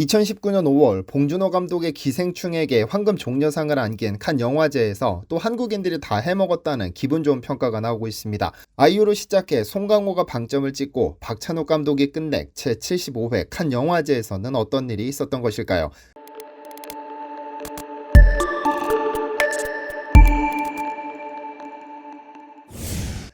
2019년 5월 봉준호 감독의 기생충에게 황금 종려상을 안긴 칸 영화제에서 또 한국인들이 다 해먹었다는 기분 좋은 평가가 나오고 있습니다. 아이유로 시작해 송강호가 방점을 찍고 박찬욱 감독이 끝내 제75회 칸 영화제에서는 어떤 일이 있었던 것일까요?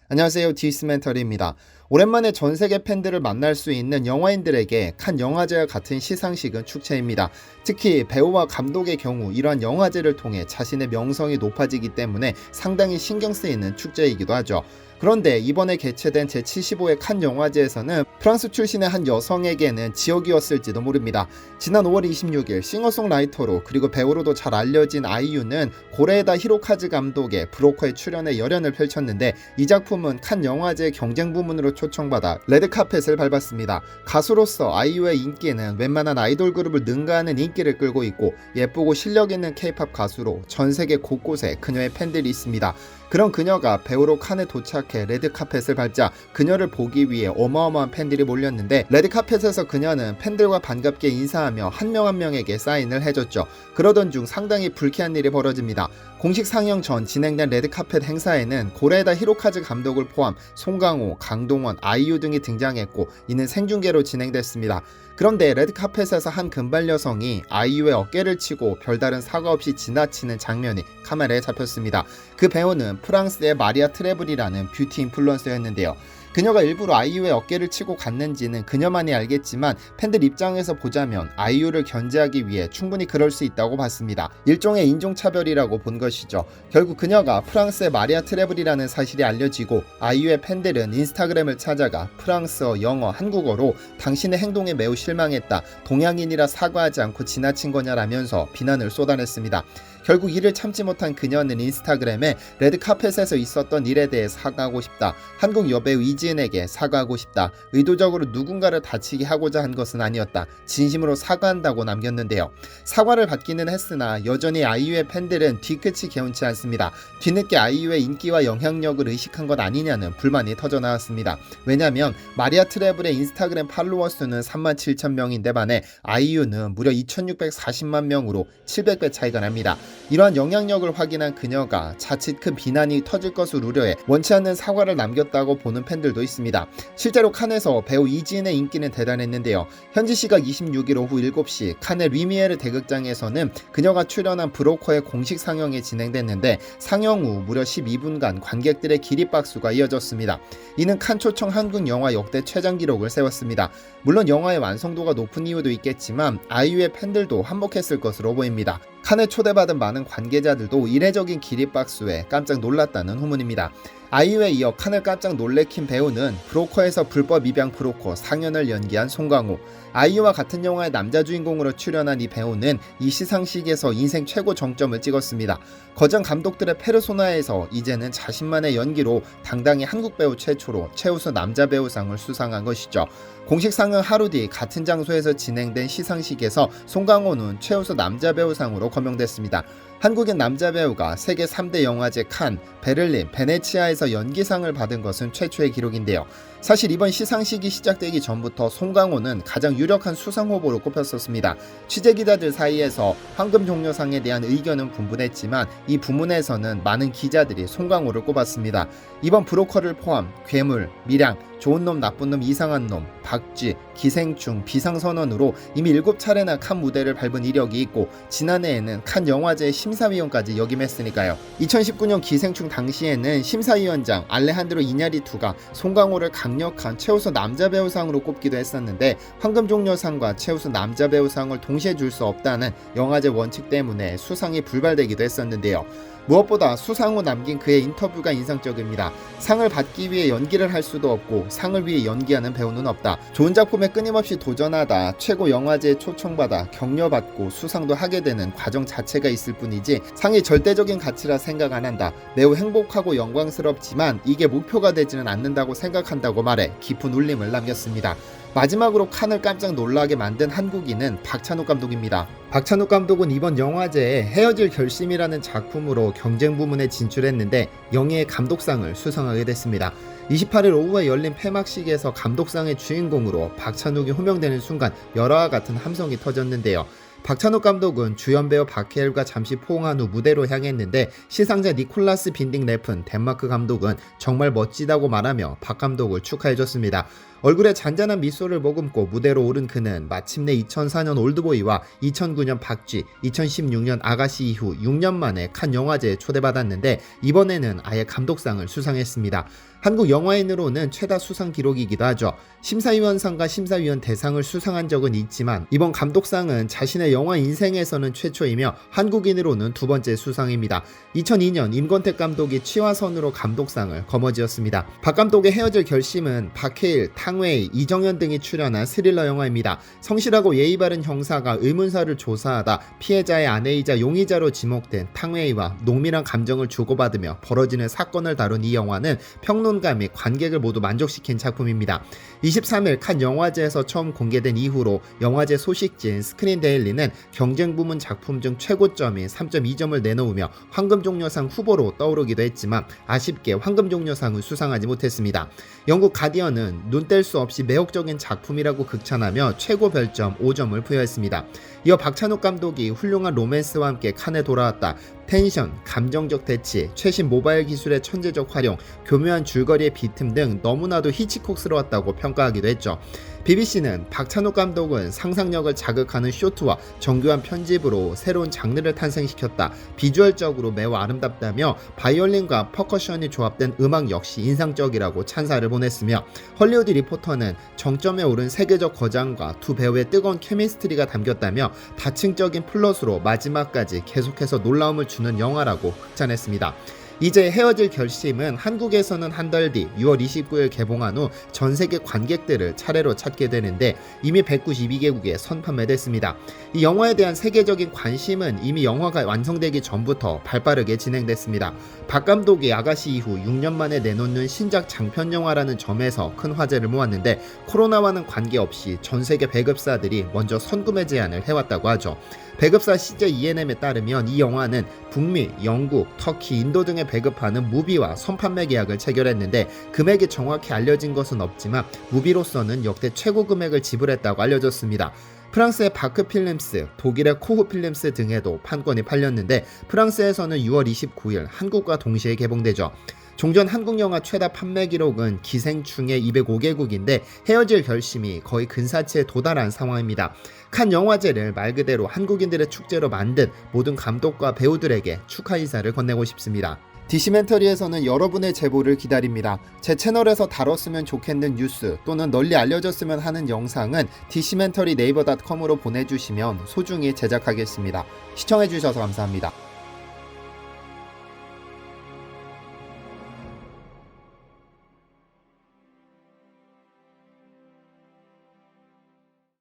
안녕하세요. 디스멘터리입니다. 오랜만에 전 세계 팬들을 만날 수 있는 영화인들에게 칸 영화제와 같은 시상식은 축제입니다. 특히 배우와 감독의 경우 이러한 영화제를 통해 자신의 명성이 높아지기 때문에 상당히 신경 쓰이는 축제이기도 하죠. 그런데 이번에 개최된 제75회 칸 영화제에서는 프랑스 출신의 한 여성에게는 지옥이었을지도 모릅니다. 지난 5월 26일 싱어송라이터로 그리고 배우로도 잘 알려진 아이유는 고레에다 히로카즈 감독의 브로커에 출연해 열연을 펼쳤는데 이 작품은 칸 영화제 경쟁 부문으로 초청받아 레드카펫을 밟았습니다. 가수로서 아이유의 인기는 웬만한 아이돌 그룹을 능가하는 인기를 끌고 있고 예쁘고 실력 있는 케이팝 가수로 전 세계 곳곳에 그녀의 팬들이 있습니다. 그런 그녀가 배우로 칸에 도착해 레드카펫을 밟자 그녀를 보기 위해 어마어마한 팬들이 몰렸는데 레드카펫에서 그녀는 팬들과 반갑게 인사하며 한명한 명에게 사인을 해줬죠. 그러던 중 상당히 불쾌한 일이 벌어집니다. 공식 상영 전 진행된 레드카펫 행사에는 고레다 히로카즈 감독을 포함 송강호, 강동원, 아이유 등이 등장했고 이는 생중계로 진행됐습니다. 그런데 레드카펫에서 한 금발 여성이 아이유의 어깨를 치고 별다른 사과 없이 지나치는 장면이 카메라에 잡혔습니다. 그 배우는 프랑스의 마리아 트레블이라는 뷰티 인플루언서였는데요. 그녀가 일부러 아이유의 어깨를 치고 갔는지는 그녀만이 알겠지만 팬들 입장에서 보자면 아이유를 견제하기 위해 충분히 그럴 수 있다고 봤습니다. 일종의 인종차별이라고 본 것이죠. 결국 그녀가 프랑스의 마리아 트레블이라는 사실이 알려지고 아이유의 팬들은 인스타그램을 찾아가 프랑스어, 영어, 한국어로 당신의 행동에 매우 실망했다. 동양인이라 사과하지 않고 지나친 거냐라면서 비난을 쏟아냈습니다. 결국 이를 참지 못한 그녀는 인스타그램에 레드카펫에서 있었던 일에 대해 사과하고 싶다. 한국 여배우 이지은에게 사과하고 싶다. 의도적으로 누군가를 다치게 하고자 한 것은 아니었다. 진심으로 사과한다고 남겼는데요. 사과를 받기는 했으나 여전히 아이유의 팬들은 뒤끝이 개운치 않습니다. 뒤늦게 아이유의 인기와 영향력을 의식한 것 아니냐는 불만이 터져 나왔습니다. 왜냐하면 마리아 트래블의 인스타그램 팔로워 수는 3만 7천 명인데 반해 아이유는 무려 2,640만 명으로 700배 차이가 납니다. 이러한 영향력을 확인한 그녀가 자칫 큰 비난이 터질 것을 우려해 원치 않는 사과를 남겼다고 보는 팬들도 있습니다. 실제로 칸에서 배우 이지은의 인기는 대단했는데요. 현지 시각 26일 오후 7시 칸의 리미에르 대극장에서는 그녀가 출연한 브로커의 공식 상영이 진행됐는데 상영 후 무려 12분간 관객들의 기립박수가 이어졌습니다. 이는 칸 초청 한국 영화 역대 최장 기록을 세웠습니다. 물론 영화의 완성도가 높은 이유도 있겠지만 아이유의 팬들도 한몫했을 것으로 보입니다. 칸에 초대받은 많은 관계자들도 이례적인 기립박수에 깜짝 놀랐다는 후문입니다. 아이유에 이어 칸을 깜짝 놀래킨 배우는 브로커에서 불법 입양 브로커 상연을 연기한 송강호. 아이유와 같은 영화의 남자 주인공으로 출연한 이 배우는 이 시상식에서 인생 최고 정점을 찍었습니다. 거장 감독들의 페르소나에서 이제는 자신만의 연기로 당당히 한국 배우 최초로 최우수 남자 배우상을 수상한 것이죠. 공식 상은 하루 뒤 같은 장소에서 진행된 시상식에서 송강호는 최우수 남자 배우상으로 거명됐습니다. 한국인 남자 배우가 세계 3대 영화제 칸, 베를린, 베네치아에서 연기상을 받은 것은 최초의 기록인데요. 사실 이번 시상식이 시작되기 전부터 송강호는 가장 유력한 수상 후보로 꼽혔었습니다. 취재 기자들 사이에서 황금 종려상에 대한 의견은 분분했지만 이 부문에서는 많은 기자들이 송강호를 꼽았습니다. 이번 브로커를 포함 괴물, 밀양, 좋은 놈, 나쁜 놈, 이상한 놈, 박쥐, 기생충, 비상선언으로 이미 7차례나 칸 무대를 밟은 이력이 있고 지난해에는 칸 영화제 심사위원까지 역임했으니까요. 2019년 기생충 당시에는 심사위원장 알레한드로 이냐리투가 송강호를 강력한 최우수 남자 배우상으로 꼽기도 했었는데 황금종려상과 최우수 남자 배우상을 동시에 줄 수 없다는 영화제 원칙 때문에 수상이 불발되기도 했었는데요. 무엇보다 수상 후 남긴 그의 인터뷰가 인상적입니다. 상을 받기 위해 연기를 할 수도 없고 상을 위해 연기하는 배우는 없다. 좋은 작품에 끊임없이 도전하다 최고 영화제에 초청받아 격려받고 수상도 하게 되는 과정 자체가 있을 뿐이지 상이 절대적인 가치라 생각 안 한다. 매우 행복하고 영광스럽지만 이게 목표가 되지는 않는다고 생각한다고 말해 깊은 울림을 남겼습니다. 마지막으로 칸을 깜짝 놀라게 만든 한국인은 박찬욱 감독입니다. 박찬욱 감독은 이번 영화제에 헤어질 결심이라는 작품으로 경쟁 부문에 진출했는데 영예의 감독상을 수상하게 됐습니다. 28일 오후에 열린 폐막식에서 감독상의 주인공으로 박찬욱이 호명되는 순간 열화와 같은 함성이 터졌는데요. 박찬욱 감독은 주연 배우 박해일과 잠시 포옹한 후 무대로 향했는데 시상자 니콜라스 빈딩 래픈 덴마크 감독은 정말 멋지다고 말하며 박 감독을 축하해줬습니다. 얼굴에 잔잔한 미소를 머금고 무대로 오른 그는 마침내 2004년 올드보이와 2009년 박쥐, 2016년 아가씨 이후 6년 만에 칸 영화제에 초대받았는데 이번에는 아예 감독상을 수상했습니다. 한국 영화인으로는 최다 수상 기록이기도 하죠. 심사위원상과 심사위원 대상을 수상한 적은 있지만 이번 감독상은 자신의 영화 인생에서는 최초이며 한국인으로는 두 번째 수상입니다. 2002년 임권택 감독이 치화선으로 감독상을 거머쥐었습니다. 박 감독의 헤어질 결심은 박해일, 탕웨이, 이정현 등이 출연한 스릴러 영화입니다. 성실하고 예의 바른 형사가 의문사를 조사하다 피해자의 아내이자 용의자로 지목된 탕웨이와 농밀한 감정을 주고받으며 벌어지는 사건을 다룬 이 영화는 평론 가및 관객을 모두 만족시킨 작품입니다. 23일 칸 영화제에서 처음 공개된 이후로 영화제 소식지인 스크린 데일리는 경쟁 부문 작품 중 최고점인 3.2점을 내놓으며 황금종려상 후보로 떠오르기도 했지만 아쉽게 황금종려상을 수상하지 못했습니다. 영국 가디언은 눈뗄 수 없이 매혹적인 작품이라고 극찬하며 최고 별점 5점을 부여했습니다. 이어 박찬욱 감독이 훌륭한 로맨스와 함께 칸에 돌아왔다. 텐션, 감정적 대치, 최신 모바일 기술의 천재적 활용, 교묘한 줄거리의 비틈 등 너무나도 히치콕스러웠다고 평가하기도 했죠. BBC는 박찬욱 감독은 상상력을 자극하는 쇼트와 정교한 편집으로 새로운 장르를 탄생시켰다. 비주얼적으로 매우 아름답다며 바이올린과 퍼커션이 조합된 음악 역시 인상적이라고 찬사를 보냈 으며 헐리우드 리포터는 정점에 오른 세계적 거장과 두 배우의 뜨거운 케미스트리가 담겼다며 다층적인 플롯으로 마지막까지 계속해서 놀라움을 주는 영화라고 극찬했습니다. 이제 헤어질 결심은 한국에서는 한 달 뒤 6월 29일 개봉한 후 전 세계 관객들을 차례로 찾게 되는데 이미 192개국에 선판매됐습니다. 이 영화에 대한 세계적인 관심은 이미 영화가 완성되기 전부터 발빠르게 진행됐습니다. 박 감독이 아가씨 이후 6년 만에 내놓는 신작 장편 영화라는 점에서 큰 화제를 모았는데 코로나와는 관계없이 전 세계 배급사들이 먼저 선구매 제안을 해왔다고 하죠. 배급사 CJ E&M에 따르면 이 영화는 북미, 영국, 터키, 인도 등에 배급하는 무비와 선판매 계약을 체결했는데 금액이 정확히 알려진 것은 없지만 무비로서는 역대 최고 금액을 지불했다고 알려졌습니다. 프랑스의 바크 필름스, 독일의 코후 필름스 등에도 판권이 팔렸는데 프랑스에서는 6월 29일 한국과 동시에 개봉되죠. 종전 한국 영화 최다 판매 기록은 기생충의 205개국인데 헤어질 결심이 거의 근사치에 도달한 상황입니다. 칸 영화제를 말 그대로 한국인들의 축제로 만든 모든 감독과 배우들에게 축하 인사를 건네고 싶습니다. 디시멘터리에서는 여러분의 제보를 기다립니다. 제 채널에서 다뤘으면 좋겠는 뉴스 또는 널리 알려졌으면 하는 영상은 디시멘터리 네이버 닷컴으로 보내주시면 소중히 제작하겠습니다. 시청해주셔서 감사합니다.